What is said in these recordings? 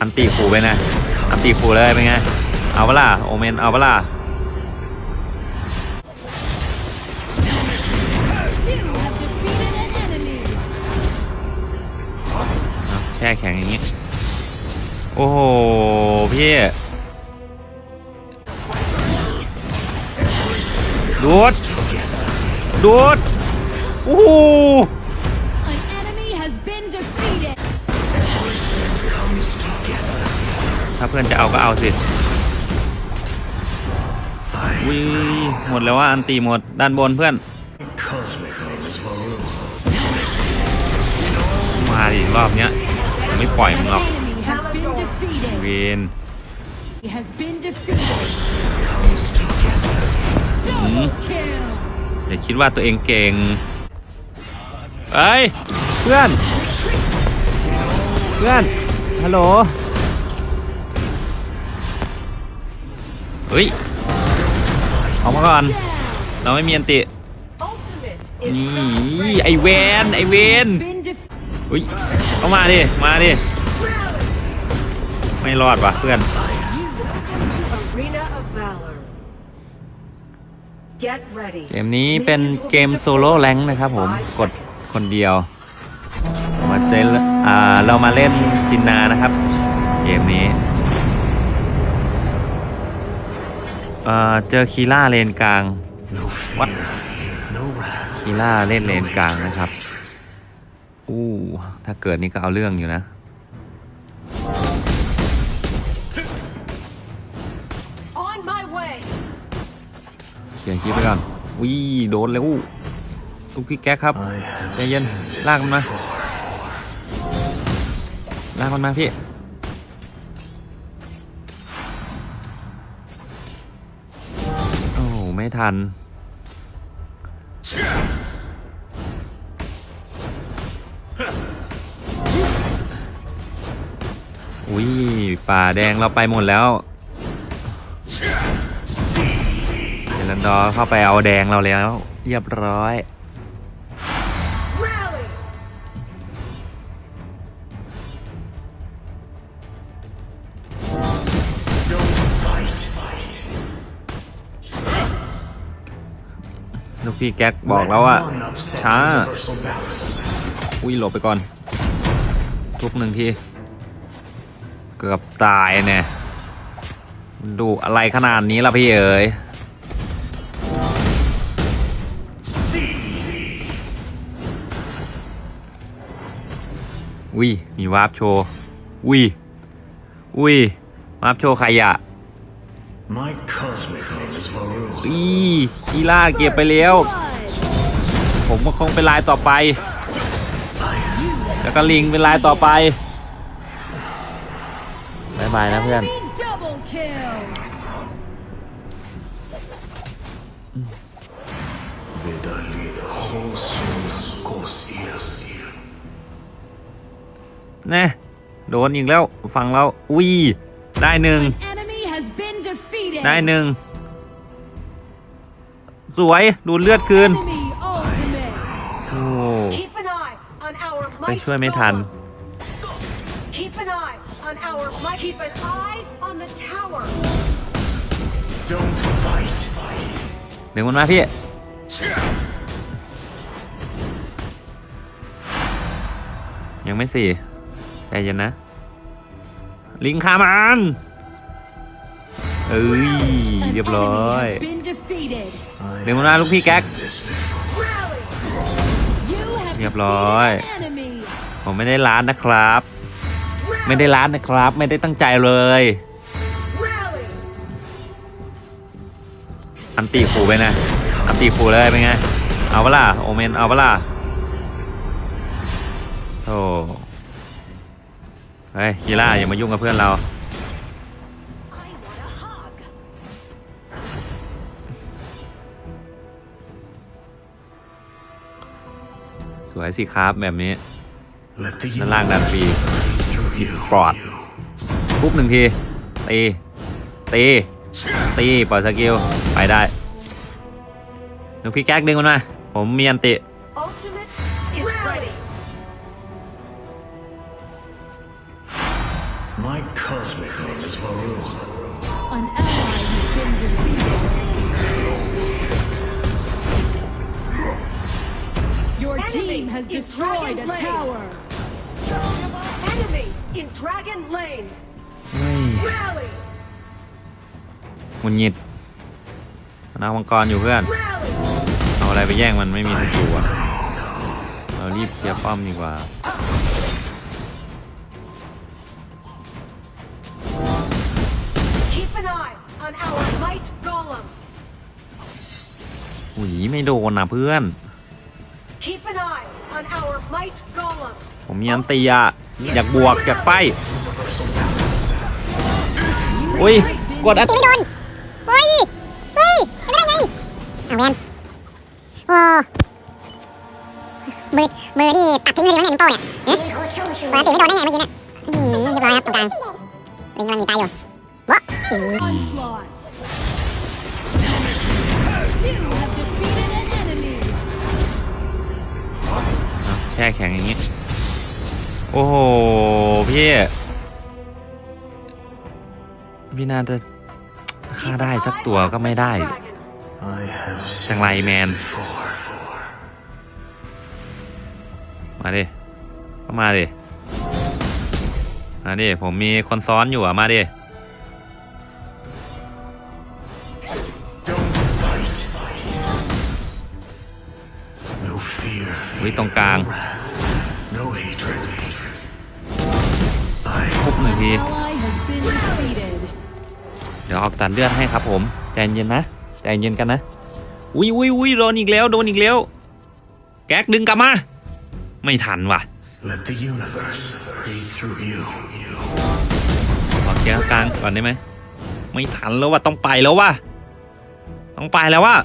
อันตีขู่ไปนะอันตีขู่เลยเป็นไง เอาเปล่าโอเมนเอาเปล่าแช่แข็งอย่างนี้ โอ้โห พี่ดูดดูดโอ้โห ถ้าเพื่อนจะเอาก็เอาสิวิหมดแล้วว่าอันตีหมดด้านบนเพื่อน มาดิรอบเนี้ยผมไม่ปล่อยมึงหรอกเวนอย่าคิดว่าตัวเองเก่งเอ้ย เพื่อน เพื่อน ฮัลโหล เฮ้ยออกมาก่อน เราไม่มีอันติ นี่ไอเวนไอเวนอุ้ยเอามาดิ มาดิ ไม่รอดว่ะเพื่อน เกมนี้เป็นเกมโซโล่แรงนะครับผม กดคนเดียว มาเจอ่าเรามาเล่นจินนานะครับ เกมนี้ เอ่อเจอคีล่าเลนกลาง No fear. What? No wrath. คีล่าเล่นเลนกลางนะครับอู้ถ้าเกิดนี่ก็เอาเรื่องอยู่นะ On my way. เขียนคลิปไปก่อนวิโดนแล้วลูกพี่แก๊กครับ I have ใจเย็นลากมันมาลากมันมาพี่ ไม่ทัน อุ้ยป่าแดงเราไปหมดแล้วเดลันดอเข้าไปเอาแดงเราแล้ว เรียบร้อย ลูกพี่แก๊กบอกแล้วว่าช้า อุ้ยหลบไปก่อน ทุบหนึ่งที เกือบตายเนี่ย ดูอะไรขนาดนี้ล่ะพี่เอ๋ยอุ้ยมีวาร์ปโชว์อุ้ยอุ้ยวาร์ปโชว์ใครอะ อีคีล่าเก็บไปแล้ว Blood. ผมก็คงเป็นลายต่อไป แล้วก็ลิงเป็นลายต่อไปบายบายนะเพื่อน Enemy double kill. Vedalida wholesome Gosias. แน่โดนอีกแล้ว ฟังเราอุ้ยได้หนึ่ง An enemy has been defeated. ได้หนึ่ง สวยดูดเลือดคืน Enemy ultimate. โอ้ Keep an eye on our ไป might. ช่วยไม่ทัน golem. Keep an eye on our might. Keep an eye on the tower. Don't fight. Fight. เดี๋ยวมันมาพี่ยังไม่สี่ใจเย็นนะ ลิงคามันเอ้ย An เรียบร้อย enemy has been defeated. I เดี๋ยวมันมาลูกพี่แก๊ก this before. Rally. You have เรียบร้อย defeated an enemy. ผมไม่ได้ล้านนะครับ ไม่ได้ล้านนะครับ ไม่ได้ตั้งใจเลย Rally. อันตีขู่ไปนะ อันตีขู่เลยเป็นไง เอาเปะล่าโอเมน เอาเปะล่าโอ้เฮ้ยกีล่าอย่ามายุ่งกับเพื่อนเรา วยสิครับแบบนี้ Let the ด้านล่างดันฟรี through you. Esport. ทุบหนึ่งทีตีตีตีปล่อยสกิลไปได้หนูพี่แก๊กดึงมันมาผมมีอันติ has in destroyed Dragon a Lane. tower. Enemy in Dragon Lane. เฮ้ย Rally! หงุนหงิดมันเอามังกรอยู่เพื่อน Rally! เอาอะไรไปแย่งมันไม่มีศัตรูอะเรารีบเคลียร์ป้อมดีกว่า Keep an eye on our might golem. หุยไม่โดนนะเพื่อน Keep an eye on our might golem. ผมมีอันตีอะอยากบวกอยากไปอุ้ยกดอันตีไม่โดนเฮ้ยเฮ้ยเป็นไปได้ไงเอาแวนโอ้มือมือนี่ตัดทิ้งเลยนะเนี่ยมิโป้เนี่ยเอ๊ะปกติไม่โดนได้ไงเมื่อกี้เนี่ยอื้อหือเรียบร้อยครับตรงกลางลิงกำลังหนีตายอยู่วะ ช่แข็งอย่างนี้ โอ้โห พี่ พี่น่าจะฆ่าได้สักตัวก็ไม่ได้ I have seen Thằng này, this man. before. มาดิมาดิมาดิผมมีคนซ้อนอยู่อะ มาดิ fear. วิตรงกลาง Wrath. No hatred. I คุบหนึ่งที Ally has been defeated. เดี๋ยวออกตัดเลือดให้ครับผมใจเย็นนะใจเย็นกันนะอุ้ยอุ้ยอุ้ยโดนอีกแล้วโดนอีกแล้ว แก๊กดึงกลับมา ไม่ทันว่ะ let the universe breathe through you. ขอเคลียร์กลางก่อนได้ไหมไม่ทันแล้วว่ะต้องไปแล้วว่ะต้องไปแล้วว่ะ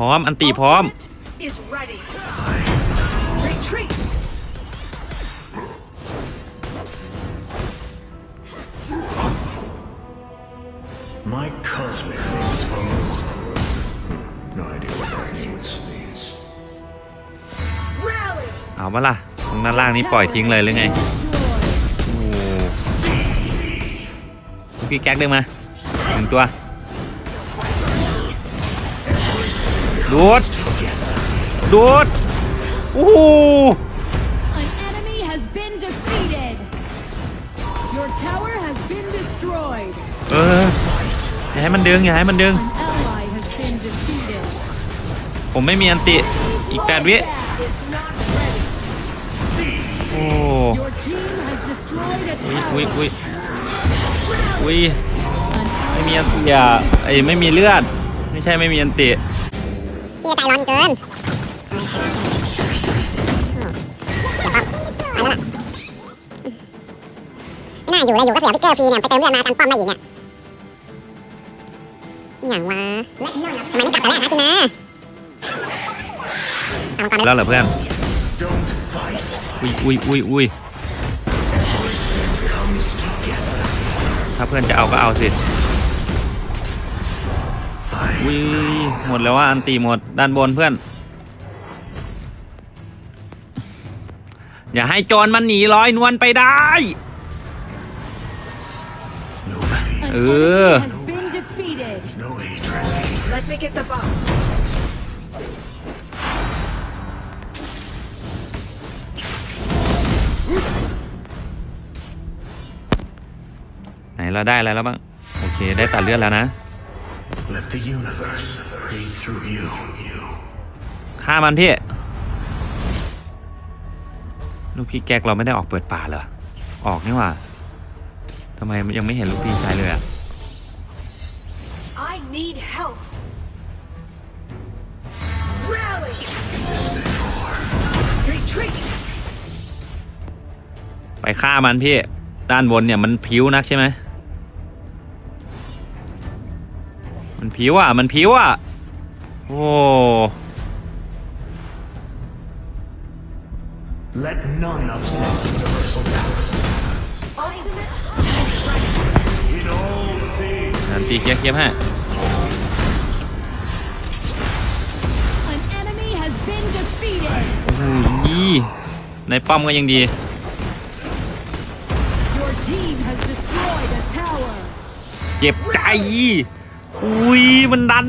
ร้อม อันตีพร้อม Ultimate is ready. Retreat! My cosmic name is Varun. No idea what that means. Rally! เอาปะล่ะตรงด้านล่างนี้ปล่อยทิ้งเลยหรือไง Destroyed. โอ้พี่แก๊กดึงมาหนึ่งตัว ดูดดูดโอ้โห An enemy has been defeated. Your tower has been destroyed. เอออย่าให้มันดึงอย่าให้มันดึง An ally has been defeated. ผมไม่มีอันติ อีกแปดวิ Is not ready. โอ้ Your team has destroyed a อุ้ย tower. อุ้ยอุ้ยอุ้ย An ไม่มี ally อันติอะไอ้ยไม่มีเลือด ไม่ใช่ไม่มีอันติเฮียใจ ร้อนเกินน่าอยู่เลยอยู่ก็เสียพิกเกอร์ฟรีเนี่ยไปเติมเลือดมากันป้อมได้อีกเนี่ยอย่างวะทำไมไม่กลับแต่แรกฮะจีนะทำมังกรไปแล้วเหรอเพื่อนอุ้ยอุ้ยอุ้ยอุ้ยถ้าเพื่อนจะเอาก็เอาสิ อุ้ยหมดแล้วว่าอันตีหมดด้านบนเพื่อน อย่าให้โจรมันหนีลอยนวลไปได้ No fear. An Ừ. enemy has been defeated. No hatred. Let me get the bomb. ไหนเราได้อะไรแล้วบ้าง โอเค ได้ตัดเลือดแล้วนะ Let the universe breathe through you. You. ฆ่ามันพี่ ลูกพี่แก๊กเราไม่ได้ออกเปิดป่าเหรอ ออกนี่หว่า ทำไมยังไม่เห็นลูกพี่ใช้เลยอะ I need help. Rally! Retreat! ไปฆ่ามันพี่ ด้านบนเนี่ยมันผิวนักใช่ไหม ผิวอะ มันผิวอะ โอ้ Let none upset universal balance. Ultimate is ready. In all things. นันตีเคียบเคียบให้ An enemy has been defeated. โอ้โหในป้อมก็ยังดี team has destroyed a tower. เจ็บใจ อุ้ยมันดัน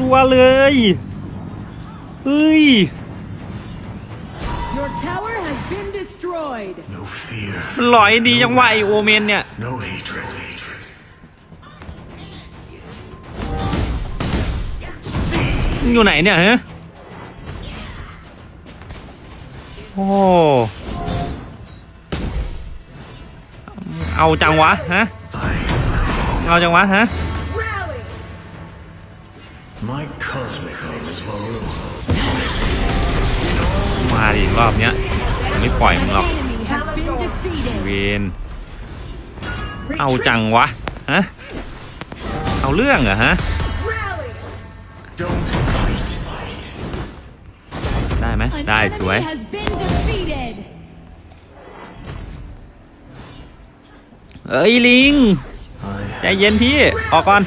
รัวๆเลยเฮ้ย Your tower has been destroyed. No fear. มันหลอยดีจังวะไอโอเมนเนี่ย No hatred. Hatred. มึงอยู่ไหนเนี่ยฮะโอ้เอาจังวะฮะ เอาจังวะฮะ Rally! My cosmic name is Maru. มาดิรอบเนี้ยผมไม่ปล่อยมึงหรอก Enemy has been defeated. เวนเอาจังวะ ฮะ เอาเรื่องเหรอฮะ Rally! Don't fight. ได้ไหม An ได้สวย enemy has been defeated. เอ้ยลิง I ใจเย็นพี่ ออกก่อน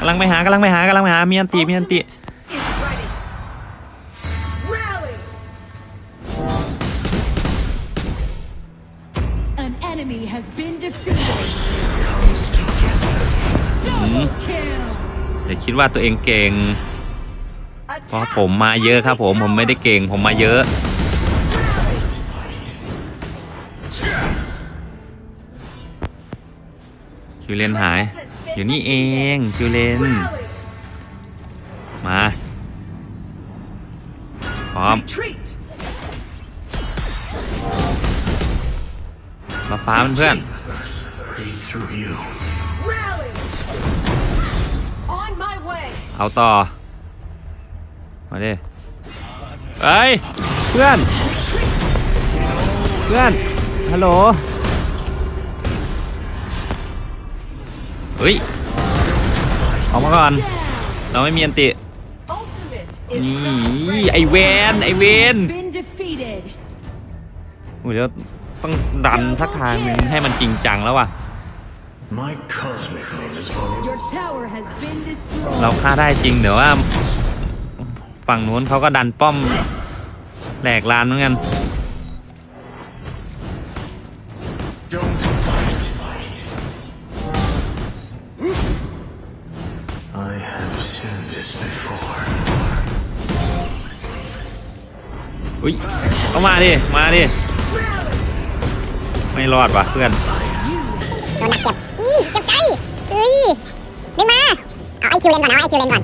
กำลังไปหากำลังไปหากำลังไปหามีอันติมีอันติ Ultimate is ready. Rally! An enemy has been defeated. comes together. Double kill. อย่าคิดว่าตัวเองเก่งเพราะ Attack! ผมมาเยอะครับผมผมไม่ได้เก่งผมมาเยอะคิวเลนหาย อยู่นี่เองคิวเลน Rally! มาพร้อม Retreat! มาฟ้าเพื่อน Breathe through you. Rally! On my way! ๆเอาต่อ มาดิเอ้ย เพื่อน เพื่อน ฮัลโหล เฮ้ยออกมาก่อน เราไม่มีอันติ Ultimate is นี่ ready. ไอเวนไอเวน Has been defeated. โอ้ยเดี๋ยวต้องดันสักทางหนึงให้มันจริงจังแล้วว่ะ My cosmic name is Maru. Your tower has been เรา destroyed. ฆ่าได้จริงเดี๋ยวว่า ฝั่งนู้นเขาก็ดันป้อมแหลกลานเหมือนกัน this before. อุ้ยเอามาดิ มาดิ ไม่รอดว่ะเพื่อนโดนหนักเจ็บอีเจ็บใจเอ้ยดึงมา เอาไอคิวเลนก่อนเอาไอคิวเลนก่อน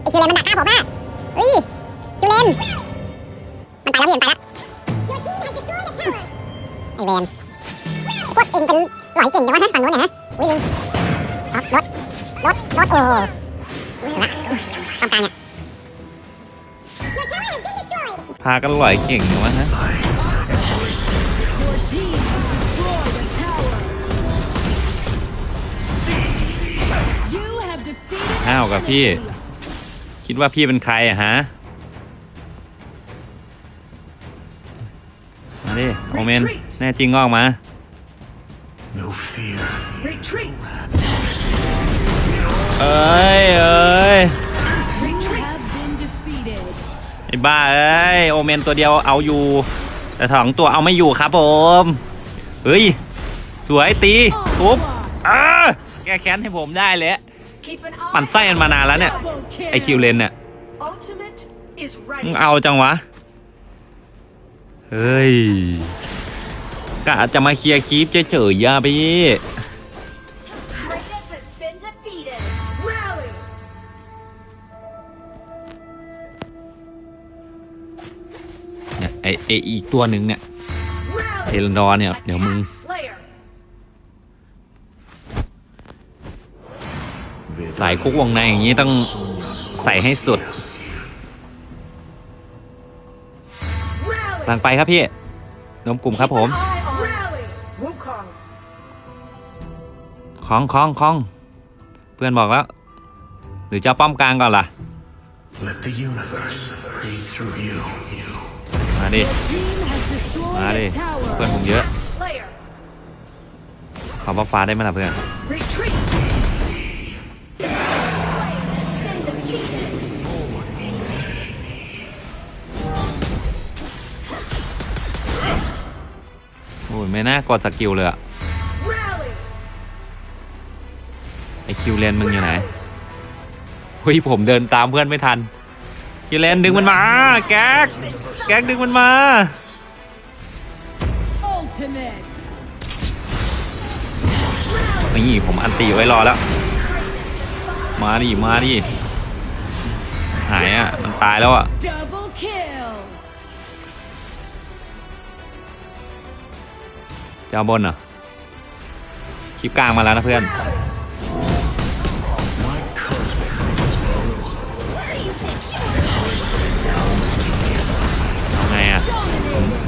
ไอคิวเลนมันดักฆ่าผมอะเฮ้ยคิวเลนมันไปแล้วพี่มันไปแล้วไอเวนพวกเองเป็นหลอยเก่งจังวะฮะฝั่งนู้นนะฮะวิ่งรถรถรถรถโอ้โหละ ตรงกลางเนี่ยพากันหลอยเก่งอยู่วะฮะ Your team has destroyed a tower. You have defeated อ้าวกับพี่ คิดว่าพี่เป็นใครอะฮะมาดิโอเมน แน่จริงก็ออกมา No fear. Retreat! เอ้ยเอ้ย You have been defeated. ไอ้บ้าเอ้ยโอเมนตัวเดียวเอาอยู่ แต่สองตัวเอาไม่อยู่ครับผมเฮ้ยสวยตีทุบเออแก้แค้นให้ผมได้เลย Keep an ปั่น eye ไส้มันมานานแล้วเนี่ย Double kill. ไอคิวเลนเนี่ย Ultimate is มึง ready. เอาจังวะเฮ้ยกะจะมาเคลียร์คีปเฉยๆอย่าพี่ ไอไออีกตัวหนึ่งเนี่ยเท Rally! เลนดอร์เนี่ยเดี๋ยวมึง Attack Slayer! สายคุกวงในอย่างนี้ต้องใส่ให้สุด Rally! กำลังไปครับพี่รวมกลุ่มครับผม Keep an eye on Rally! Wukong! คล้องคล้องคล้อง เพื่อนบอกแล้ว หรือจะเอาป้อมกลางก่อนล่ะ Let the universe breathe through you. มาดิ มาดิ เพื่อนผมเยอะขอบัฟฟ้าได้ไหมล่ะเพื่อนโอ้ยไม่น่ากดสกิลเลยอะ Rally! คิวเลนมึงอยู่ไหนเฮ้ยผมเดินตามเพื่อนไม่ทันคิวเลนดึงมันมาแก๊ก แก๊กดึงมันมา Ultimate. นี่ผมอันตีไว้รอแล้ว มาดิมาดิหายอะ มันตายแล้วอะ Double kill. จะเอาบนเหรอคลิปกลางมาแล้วนะเพื่อน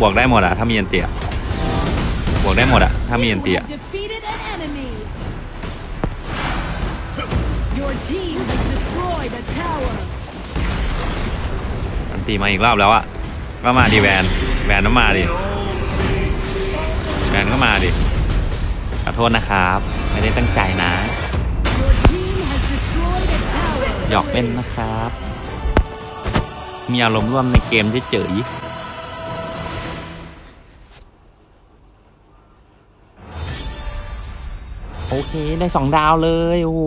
บวกได้หมดอะถ้ามีอันเตียบวกได้หมดอะถ้ามีอัน You เตีย have defeated an enemy. Your team has destroyed a tower. อันตีมาอีกรอบแล้วอะก็มาดิแวนแวนก็มาดิแวนก็มาดิขอโทษนะครับ ไม่ได้ตั้งใจนะ Your team has destroyed a tower. หยอกเล่นนะครับ มีอารมณ์ร่วมในเกมเฉยๆ โอเคได้สองดาวเลย โอ้โห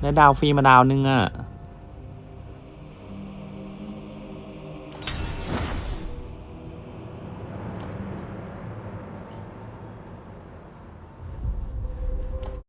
ได้ดาวฟรีมาดาวนึงอะ่ะ